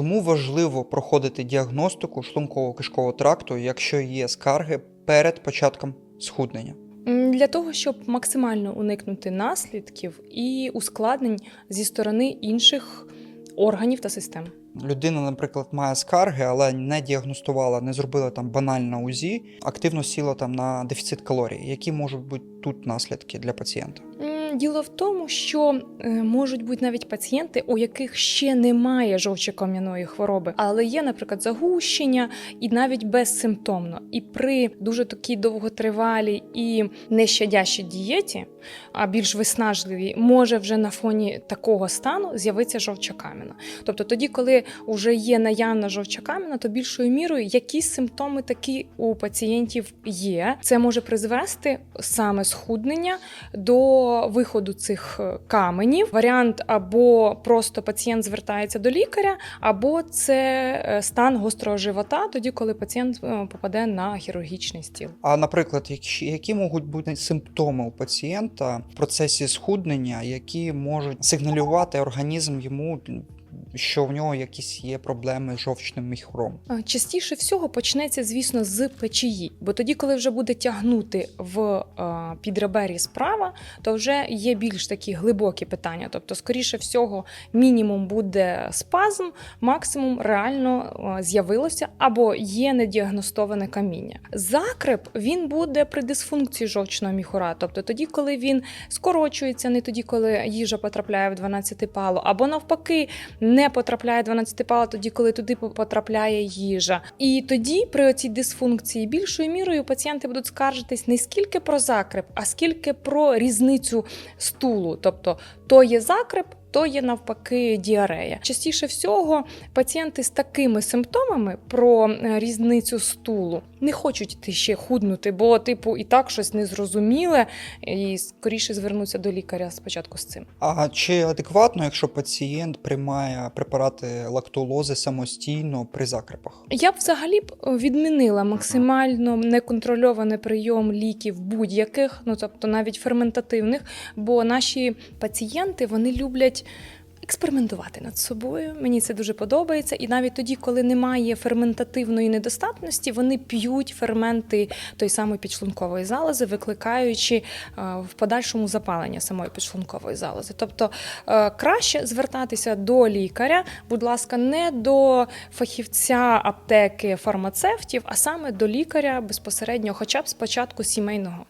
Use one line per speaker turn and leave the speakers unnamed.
Тому важливо проходити діагностику шлунково-кишкового тракту, якщо є скарги перед початком схуднення.
Для того, щоб максимально уникнути наслідків і ускладнень зі сторони інших органів та систем.
Людина, наприклад, має скарги, але не діагностувала, не зробила там банальне УЗІ, активно сіла там на дефіцит калорій. Які можуть бути тут наслідки для пацієнта?
Діло в тому, що е, можуть бути навіть пацієнти, у яких ще немає жовчокам'яної хвороби, але є, наприклад, загущення і навіть безсимптомно. І при дуже такій довготривалій і нещадящій дієті, а більш виснажливій, може вже на фоні такого стану з'явитися жовчокам'яна. Тобто тоді, коли вже є наявна жовчокам'яна, то більшою мірою якісь симптоми такі у пацієнтів є. Це може призвести саме схуднення до виходу цих е, каменів. Варіант або просто пацієнт звертається до лікаря, або це е, стан гострого живота, тоді коли пацієнт е, попаде на хірургічний стіл.
А наприклад, які, які можуть бути симптоми у пацієнта в процесі схуднення, які можуть сигналювати організм йому, що в нього якісь є проблеми з жовчним міхуром?
Частіше всього почнеться, звісно, з печії, бо тоді, коли вже буде тягнути в е, підребері справа, то вже є більш такі глибокі питання. Тобто, скоріше всього, мінімум буде спазм, максимум реально е, з'явилося або є недіагностоване каміння. Закреп він буде при дисфункції жовчного міхура, тобто тоді, коли він скорочується, не тоді, коли їжа потрапляє в 12 пало, або навпаки не потрапляє 12 пала тоді, коли туди потрапляє їжа. І тоді, при оцій дисфункції, більшою мірою пацієнти будуть скаржитись не скільки про закреп, а скільки про різницю стулу. Тобто то є закреп. То є навпаки діарея. Частіше всього пацієнти з такими симптомами про е, різницю стулу не хочуть йти ще худнути, бо, типу, і так щось незрозуміле, і скоріше звернуться до лікаря спочатку з цим.
А чи адекватно, якщо пацієнт приймає препарати лактулози самостійно при закрепах?
Я б взагалі б відмінила максимально неконтрольований прийом ліків будь-яких, ну тобто навіть ферментативних, бо наші пацієнти вони люблять. Експериментувати над собою, мені це дуже подобається. І навіть тоді, коли немає ферментативної недостатності, вони п'ють ферменти той самої підшлункової залози, викликаючи е, в подальшому запалення самої підшлункової залози. Тобто е, краще звертатися до лікаря, будь ласка, не до фахівця аптеки фармацевтів, а саме до лікаря безпосередньо, хоча б спочатку сімейного.